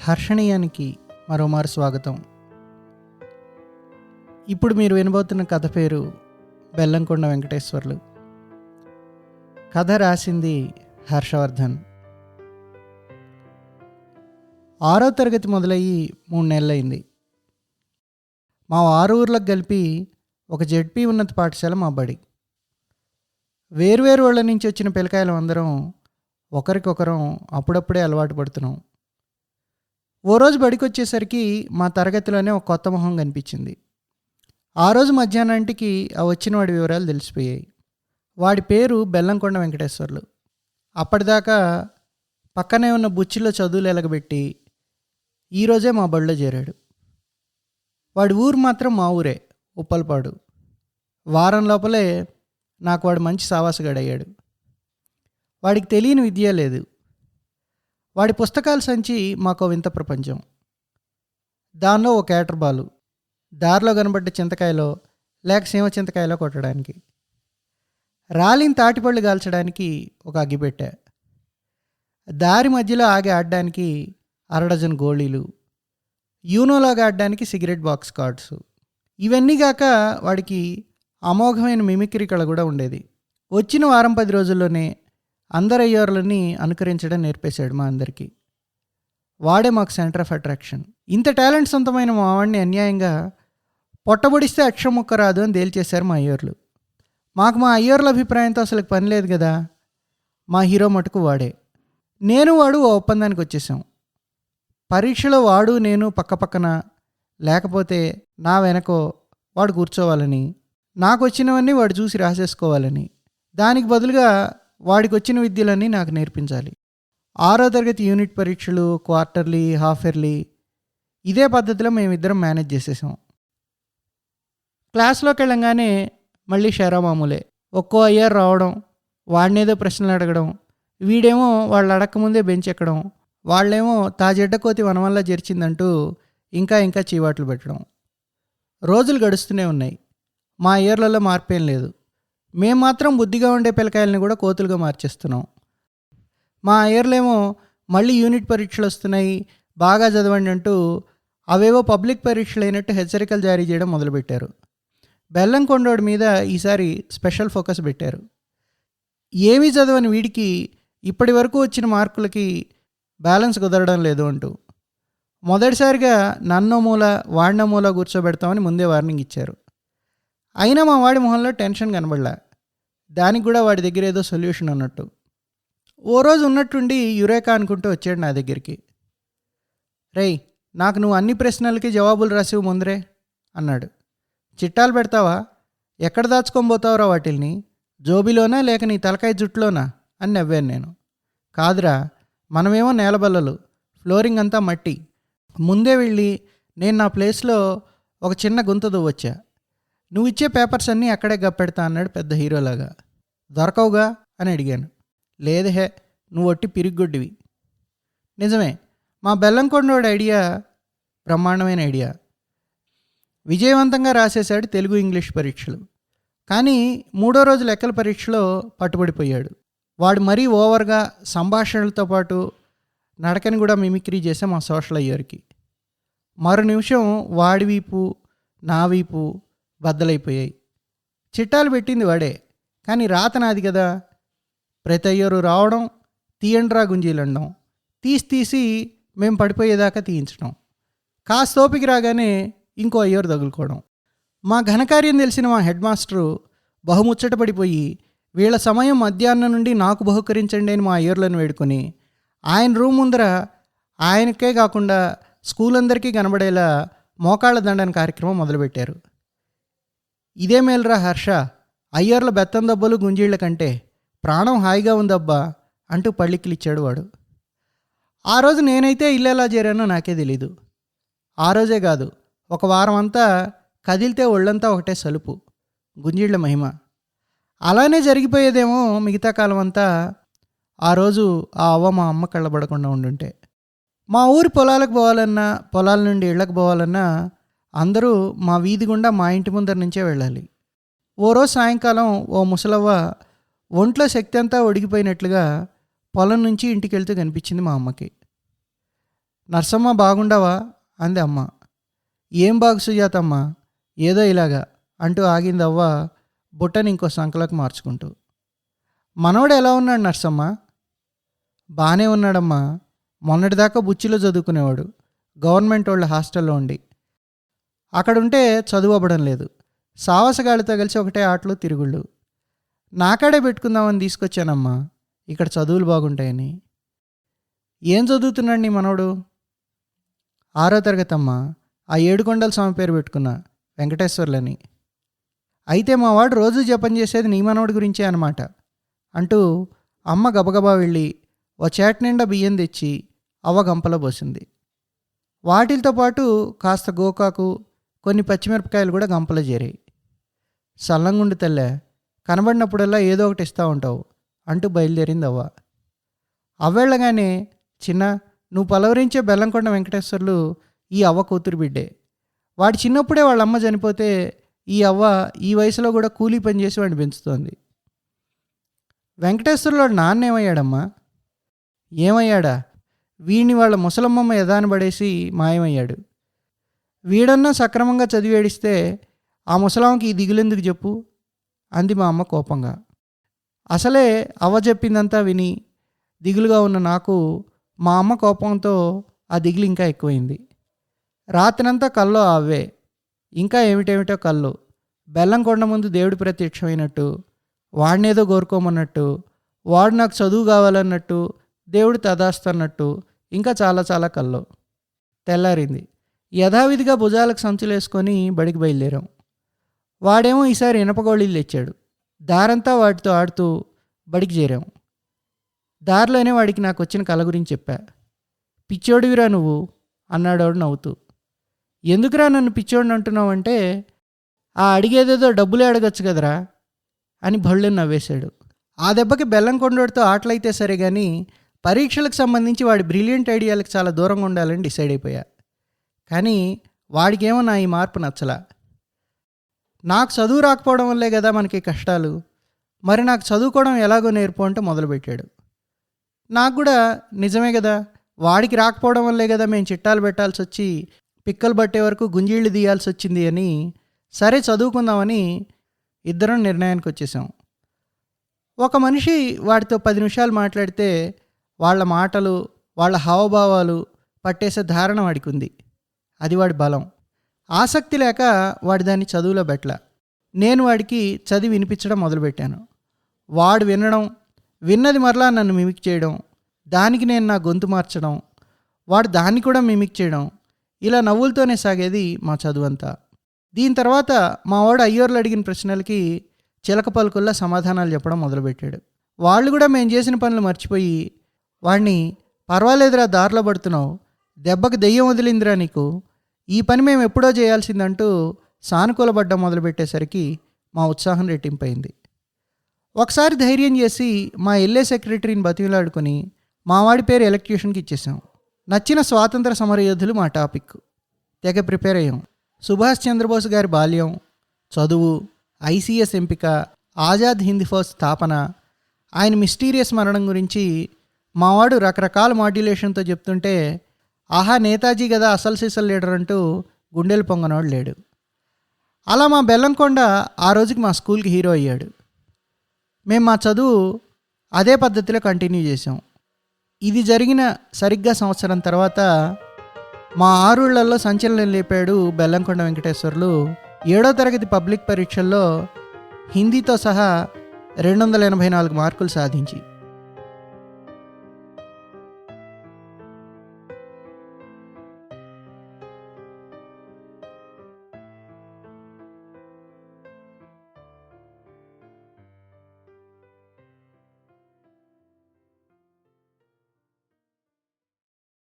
హర్షణీయానికి మరోమారు స్వాగతం. ఇప్పుడు మీరు వినబోతున్న కథ పేరు బెల్లంకొండ వెంకటేశ్వర్లు. కథ రాసింది హర్షవర్ధన్. ఆరో తరగతి మొదలయ్యి మూడు నెలలైంది మా ఆరు ఊర్లకు కలిపి ఒక జెడ్పీ ఉన్నత పాఠశాల మా బడి. వేరువేరు వాళ్ళ నుంచి వచ్చిన పిల్లకాయలు అందరం ఒకరికొకరం అప్పుడప్పుడే అలవాటు పడుతున్నాం. ఓ రోజు బడికి వచ్చేసరికి మా తరగతిలోనే ఒక కొత్త మొహం కనిపించింది. ఆ రోజు మధ్యాహ్నానికి ఆ వచ్చిన వాడి వివరాలు తెలిసిపోయాయి. వాడి పేరు బెల్లంకొండ వెంకటేశ్వర్లు. అప్పటిదాకా పక్కనే ఉన్న బుచ్చిలో చదువులు ఎలగబెట్టి ఈరోజే మా బడిలో చేరాడు. వాడి ఊరు మాత్రం మా ఊరే ఉప్పలపాడు. వారం లోపలే నాకు వాడు మంచి సావాసగాడయ్యాడు. వాడికి తెలియని విద్య లేదు. వాడి పుస్తకాల సంచి మాకు వింత ప్రపంచం. దానిలో ఒక ఏటర్ బాలు దారిలో కనబడ్డ చింతకాయలో లేక సీమ చింతకాయలో కొట్టడానికి. రాలిన తాటిపళ్ళు కాల్చడానికి ఒక అగ్గిపెట్టె దారి మధ్యలో ఆగి ఆడడానికి అరడజన్ గోళీలు. యూనోలాగా ఆడడానికి సిగరెట్ బాక్స్ కార్డ్స్. ఇవన్నీ కాక వాడికి అమోఘమైన మిమిక్రీ కళ కూడా ఉండేది. వచ్చిన వారం పది రోజుల్లోనే అందరు అయ్యోర్లని అనుకరించడం నేర్పేశాడు మా అందరికీ. వాడే మాకు సెంటర్ ఆఫ్ అట్రాక్షన్ ఇంత టాలెంట్ సొంతమైన మా వాడిని అన్యాయంగా పొట్టబొడిస్తే అక్షరం ముక్క రాదు అని తేల్చేశారు మా అయ్యోర్లు. మాకు మా అయ్యోర్ల అభిప్రాయంతో అసలు పని లేదు కదా? మా హీరో మటుకు వాడే. నేను వాడు ఓ ఒప్పందానికి వచ్చేసాం పరీక్షలో వాడు నేను పక్కపక్కన లేకపోతే నా వెనకో వాడు కూర్చోవాలని నాకు వచ్చినవన్నీ వాడు చూసి రాసేసుకోవాలని దానికి బదులుగా వాడికి వచ్చిన విద్యలన్నీ నాకు నేర్పించాలి. ఆరో తరగతి యూనిట్ పరీక్షలు క్వార్టర్లీ హాఫ్ ఇయర్లీ ఇదే పద్ధతిలో మేమిద్దరం మేనేజ్ చేసేసాం. క్లాస్లోకి వెళ్ళంగానే మళ్ళీ షేరా మామూలే. ఒక్కో అయ్యారు రావడం వాడినేదో ప్రశ్నలు అడగడం వీడేమో వాళ్ళు అడగకముందే బెంచ్ ఎక్కడం వాళ్ళేమో తాజెడ్డ కోతి వనవల్ల జరిచిందంటూ ఇంకా ఇంకా చీవాట్లు పెట్టడం. రోజులు గడుస్తూనే ఉన్నాయి. మా ఇయర్లలో మార్పేం లేదు. మేము మాత్రం బుద్ధిగా ఉండే పిల్లకాయలని కూడా కోతులుగా మార్చేస్తున్నాం. మా అయ్యర్లేమో మళ్ళీ యూనిట్ పరీక్షలు వస్తున్నాయి బాగా చదవండి అంటూ అవేవో పబ్లిక్ పరీక్షలు అయినట్టు హెచ్చరికలు జారీ చేయడం మొదలుపెట్టారు. బెల్లం కొండోడి మీద ఈసారి స్పెషల్ ఫోకస్ పెట్టారు. ఏమీ చదవని వీడికి ఇప్పటి వరకు వచ్చిన మార్కులకి బ్యాలెన్స్ కుదరడం లేదు అంటూ మొదటిసారిగా నన్నో మూల వాడిన మూల కూర్చోబెడతామని ముందే వార్నింగ్ ఇచ్చారు. అయినా మా వాడి మొహంలో టెన్షన్ కనబడలే. దానికి కూడా వాడి దగ్గర ఏదో సొల్యూషన్ అన్నట్టు. ఓ రోజు ఉన్నట్టుండి యురేకా అనుకుంటూ వచ్చాడు నా దగ్గరికి. రేయ్ నాకు నువ్వు అన్ని ప్రశ్నలకి జవాబులు రాసివు ముందరే అన్నాడు. చిట్టాలు పెడతావా? ఎక్కడ దాచుకోబోతావురా వాటిల్ని? జోబిలోనా లేక నీ తలకాయ జుట్టులోనా? అని నవ్వాను నేను. కాదురా మనమేమో నేలబల్లలు ఫ్లోరింగ్ అంతా మట్టి. ముందే వెళ్ళి నేను నా ప్లేస్లో ఒక చిన్న గుంత దువ్వొచ్చా. నువ్వు ఇచ్చే పేపర్స్ అన్నీ అక్కడే గప్పెడతా అన్నాడు పెద్ద హీరోలాగా. దొరకవుగా? అని అడిగాను. లేదు హే నువ్వు ఒట్టి పిరిగ్గొడ్డివి. నిజమే మా బెల్లంకొండోడి ఐడియా బ్రహ్మాండమైన ఐడియా. విజయవంతంగా రాసేశాడు తెలుగు ఇంగ్లీష్ పరీక్షలు. కానీ మూడో రోజు లెక్కల పరీక్షలో పట్టుబడిపోయాడు. వాడు మరీ ఓవర్గా సంభాషణలతో పాటు నడకని కూడా మిమిక్రీ చేసే మా సోషల్ అయ్యర్కి. మరో నిమిషం వాడి వీపు నా వీపు బద్దలైపోయాయి. చిట్టాలు పెట్టింది వాడే. కానీ రాత నాది కదా. ప్రతి అయ్యరు రావడం తీయండ్రా గుంజీలండం తీసి తీసి మేము పడిపోయేదాకా తీయించడం. కాస్తోపికి రాగానే ఇంకో అయ్యోరు తగులుకోవడం. మా ఘనకార్యం తెలిసిన మా హెడ్ మాస్టరు బహుముచ్చట పడిపోయి వీళ్ళ సమయం మధ్యాహ్నం నుండి నాకు బహుకరించండి అని మా అయ్యర్లను వేడుకొని ఆయన రూమ్ ముందర ఆయనకే కాకుండా స్కూల్ అందరికీ కనబడేలా మోకాళ్ళ దండన కార్యక్రమం మొదలుపెట్టారు. ఇదే మేలురా హర్ష. అయ్యర్ల బెత్తం దెబ్బలు గుంజీళ్ళ కంటే ప్రాణం హాయిగా ఉందబ్బా అంటూ పళ్ళికిలిచ్చాడు వాడు. ఆ రోజు నేనైతే ఇల్లెలా చేరానో నాకే తెలీదు. ఆ రోజే కాదు ఒక వారం అంతా కదిలితే ఒళ్ళంతా ఒకటే సలుపు గుంజీళ్ళ మహిమ. అలానే జరిగిపోయేదేమో మిగతా కాలం అంతా ఆ రోజు ఆ అవ్వ మా అమ్మ కళ్ళబడకుండా ఉండుంటే. మా ఊరి పొలాలకు పోవాలన్నా పొలాల నుండి ఇళ్ళకి పోవాలన్నా అందరూ మా వీధి గుండా మా ఇంటి ముందర నుంచే వెళ్ళాలి. ఓ రోజు సాయంకాలం ఓ ముసలవ్వ ఒంట్లో శక్తి అంతా ఒడిగిపోయినట్లుగా పొలం నుంచి ఇంటికి వెళ్తూ కనిపించింది మా అమ్మకి. నర్సమ్మ బాగుండవా? అంది అమ్మ. ఏం బాగు సుజాతమ్మ? ఏదో ఇలాగా అంటూ ఆగింది అవ్వ బుట్టని ఇంకో సంకలకు మార్చుకుంటూ. మనవడు ఎలా ఉన్నాడు నర్సమ్మ? బాగానే ఉన్నాడమ్మా. మొన్నటిదాకా బుచ్చిలో చదువుకునేవాడు. గవర్నమెంట్ వాళ్ళ హాస్టల్లో ఉండి. అక్కడ ఉంటే చదువు అవ్వడం లేదు. సావసగాళ్ళతో కలిసి ఒకటే ఆటలు తిరుగుళ్ళు. నాకాడే పెట్టుకుందామని తీసుకొచ్చానమ్మా. ఇక్కడ చదువులు బాగుంటాయని. ఏం చదువుతున్నాడు నీ మనవడు? ఆరో తరగతి అమ్మా ఆ ఏడుకొండల స్వామి పేరు పెట్టుకున్నా. వెంకటేశ్వర్లని. అయితే మా వాడు రోజు జపం చేసేది నీ మనవడి గురించే అనమాట అంటూ అమ్మ గబగబా వెళ్ళి ఓ చేట నిండా బియ్యం తెచ్చి అవ్వ గంపలో పోసింది. వాటితో పాటు కాస్త గోకాకు కొన్ని పచ్చిమిరపకాయలు కూడా గంపలో చేరాయి. సల్లంగుండి తెల్లే కనబడినప్పుడల్లా ఏదో ఒకటి ఇస్తూ ఉంటావు అంటూ బయలుదేరింది అవ్వ. అవ్వేళ్ళగానే చిన్న నువ్వు పలవరించే బెల్లంకొండ వెంకటేశ్వర్లు ఈ అవ్వ కూతురు బిడ్డే. వాడు చిన్నప్పుడే వాళ్ళ అమ్మ చనిపోతే ఈ అవ్వ ఈ వయసులో కూడా కూలీ పని చేసి వాడిని పెంచుతోంది. వెంకటేశ్వర్లో నాన్న ఏమయ్యాడమ్మా? ఏమయ్యాడా? వీడిని వాళ్ళ ముసలమ్మమ్మ యదాని పడేసి మాయమయ్యాడు. వీడన్నా సక్రమంగా చదివేడిస్తే ఆ ముసలాంకి ఈ దిగులెందుకు చెప్పు? అంది మా అమ్మ కోపంగా. అసలే అవ్వ చెప్పిందంతా విని దిగులుగా ఉన్న నాకు మా అమ్మ కోపంతో ఆ దిగులు ఇంకా ఎక్కువైంది. రాత్రంతా కల్లో అవే ఇంకా ఏమిటేమిటో కళ్ళు. బెల్లం కొండ ముందు దేవుడి ప్రత్యక్షమైనట్టు వాడినేదో కోరుకోమన్నట్టు వాడు నాకు చదువు కావాలన్నట్టు దేవుడు తదాస్తన్నట్టు ఇంకా చాలా చాలా కళ్ళు. తెల్లారింది. యథావిధిగా భుజాలకు సంచులేసుకొని బడికి బయలుదేరాం. వాడేమో ఈసారి ఇనపగోళీలు తెచ్చాడు. దారంతా వాటితో ఆడుతూ బడికి చేరాం. దారిలోనే వాడికి నాకు వచ్చిన కళ గురించి చెప్పా. పిచ్చోడివిరా నువ్వు? అన్నాడు నవ్వుతూ. ఎందుకురా నన్ను పిచ్చోడిని అంటున్నావు అంటే ఆ అడిగేదేదో డబ్బులే అడగచ్చు కదరా అని భళ్ళు నవ్వేశాడు. ఆ దెబ్బకి బెల్లం కొండోడితో ఆటలైతే సరే కానీ పరీక్షలకు సంబంధించి వాడి బ్రిలియంట్ ఐడియాలకు చాలా దూరంగా ఉండాలని డిసైడ్ అయిపోయా. కానీ వాడికేమో నా ఈ మార్పు నచ్చలా? నాకు చదువు రాకపోవడం వల్లే కదా మనకి కష్టాలు. మరి నాకు చదువుకోవడం ఎలాగో నేర్పు అంటే మొదలుపెట్టాడు. నాకు కూడా నిజమే కదా వాడికి రాకపోవడం వల్లే కదా మేము చిట్టాలు పెట్టాల్సి వచ్చి పిక్కలు పట్టే వరకు గుంజీళ్ళు తీయాల్సి వచ్చింది అని సరే చదువుకుందామని ఇద్దరం నిర్ణయానికి వచ్చేసాం. ఒక మనిషి వాడితో పది నిమిషాలు మాట్లాడితే వాళ్ళ మాటలు వాళ్ళ హావభావాలు పట్టేసే ధారణ వాడికి ఉంది అది వాడి బలం. ఆసక్తి లేక వాడి దాన్ని చదువులో పెట్టల నేను వాడికి చదివి వినిపించడం మొదలుపెట్టాను. వాడు వినడం విన్నది మరలా నన్ను మిమిక్ చేయడం దానికి నేను నా గొంతు మార్చడం వాడు దాన్ని కూడా మిమిక్ చేయడం ఇలా నవ్వులతోనే సాగేది మా చదువంతా దీని తర్వాత మా వాడు అయ్యోర్లు అడిగిన ప్రశ్నలకి చిలక పలుకుల్లా సమాధానాలు చెప్పడం మొదలుపెట్టాడు. వాళ్ళు కూడా మేము చేసిన పనులు మర్చిపోయి వాడిని పర్వాలేదురా దారిలో పడుతున్నావు. దెబ్బకి దెయ్యం వదిలిందిరా నీకు. ఈ పని మేము ఎప్పుడో చేయాల్సిందంటూ సానుకూలపడ్డం మొదలుపెట్టేసరికి మా ఉత్సాహం రెట్టింపైంది. ఒకసారి ధైర్యం చేసి మా ఎల్ఏ సెక్రటరీని బతిమిలాడుకుని మా వాడి పేరు ఎలక్ట్యూషన్కి ఇచ్చేసాం నచ్చిన స్వాతంత్ర సమరయోధులు మా టాపిక్. తెగ ప్రిపేర్ అయ్యాం. సుభాష్ చంద్రబోస్ గారి బాల్యం చదువు ఐసీఎస్ ఎంపిక ఆజాద్ హింద్ ఫౌజ్ స్థాపన ఆయన మిస్టీరియస్ మరణం గురించి మావాడు రకరకాల మాడ్యులేషన్తో చెప్తుంటే ఆహా నేతాజీ కదా అసలు సీసల్ లీడర్ అంటూ గుండెలు పొంగనోడు లేడు. అలా మా బెల్లంకొండ ఆ రోజుకి మా స్కూల్కి హీరో అయ్యాడు. మేము మా చదువు అదే పద్ధతిలో కంటిన్యూ చేసాం ఇది జరిగిన సరిగ్గా సంవత్సరం తర్వాత మా ఆరుళ్ళలో సంచలనం లేపాడు బెల్లంకొండ వెంకటేశ్వర్లు. ఏడో తరగతి పబ్లిక్ పరీక్షల్లో హిందీతో సహా రెండు వందల ఎనభై నాలుగు మార్కులు సాధించి.